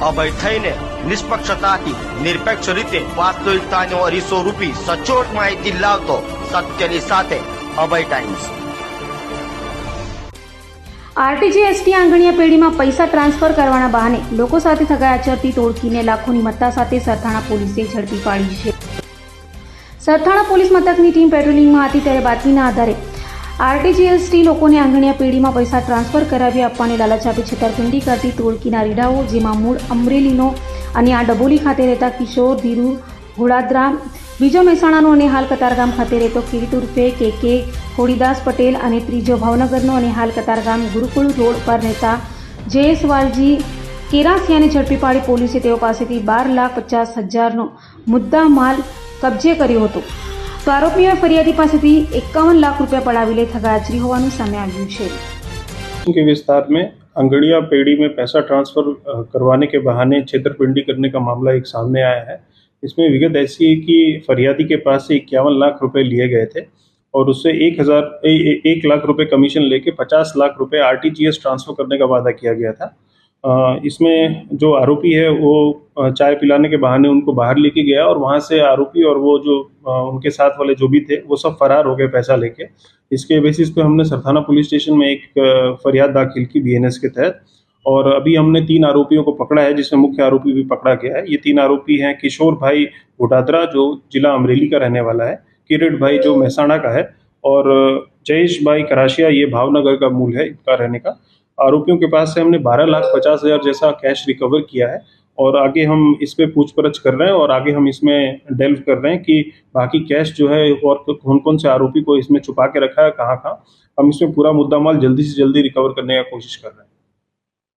અભય થઈને નિષ્પક્ષતાથી, નિરપેક્ષ રીતે વાસ્તવિકતાનો અરીસો રૂપી સચોટ માહિતી લાવતો સત્યની સાથે અભય ટાઈમ્સ. આરટીજીએસટી આંગણીયા પેઢીમાં પૈસા ટ્રાન્સફર કરવાના બહાને લોકો સાથે થગાઈ આચરતી ટોળકીને લાખોની મત્તા સાથે સરથાણા પોલીસે ઝડપી પાડી છે. સરથાણા પોલીસ મથકની ટીમ પેટ્રોલિંગમાં હતી ત્યારે બાતમીના આધારે આરટીજીએસટી લોકોને આંગણિયા પેઢીમાં પૈસા ટ્રાન્સફર કરાવી આપવાની લાલચ આપી છેતરપિંડી કરતી ટોળકીના રીડાઓ, જેમાં મૂળ અમરેલીનો અને આ ડબોલી ખાતે રહેતા કિશોર, ધીરુ, ઘોડાદરા, બીજો મહેસાણાનો અને હાલ કતારગામ ખાતે રહેતો કિરીટ ઉર્ફે કે કે હોળીદાસ પટેલ અને ત્રીજો ભાવનગરનો અને હાલ કતારગામ ગુરુકુળ રોડ પર રહેતા જયેશ વાલજી કેરાસિયાને ઝડપી પાડી પોલીસે તેઓ પાસેથી બાર લાખ પચાસ હજારનો મુદ્દા માલ કબજે કર્યો હતો. તો આરોપીઓએ ફરિયાદી પાસેથી એકાવન લાખ રૂપિયા પડાવી લઈ થગાચરી હોવાનું સામે આવ્યું છે के विस्तार में अंगड़िया पेड़ी में पैसा ट्रांसफर अ, करवाने के बहाने छेतरपिंडी करने का मामला एक सामने आया है इसमें विगत ऐसी है कि फरियादी के पास से इक्यावन लाख रुपए लिए गए थे और उससे एक हज़ार ए- ए- एक लाख रुपए कमीशन लेके पचास लाख रुपए आरटीजीएस ट्रांसफर करने का वादा किया गया था अ, इसमें जो आरोपी है, वो चाय पिलाने के बहाने उनको बाहर लेके गया और वहाँ से आरोपी और वो जो उनके साथ वाले जो भी थे, वो सब फरार हो गए पैसा लेके। इसके बेसिस पे हमने सरथाना पुलिस स्टेशन में एक फरियाद दाखिल की बीएनएस के तहत। और अभी हमने तीन आरोपियों को पकड़ा है, जिसमें मुख्य आरोपी भी पकड़ा गया है। ये तीन आरोपी हैं किशोर भाई घोटादरा जो जिला अमरेली का रहने वाला है, किरीट भाई, जो महसाणा का है, और जयेश भाई कराशिया, ये भावनगर का मूल है इनका रहने का। आरोपियों के पास से हमने बारह लाख पचास हज़ार जैसा कैश रिकवर किया है और आगे हम इस पर पूछपरछ कर रहे हैं और आगे हम इसमें डेल्व कर रहे हैं कि बाकी कैश जो है और कौन कौन से आरोपी को इसमें छुपा के रखा है कहाँ कहाँ हम इसमें पूरा मुद्दा माल जल्दी से जल्दी रिकवर करने का कोशिश कर रहे हैं।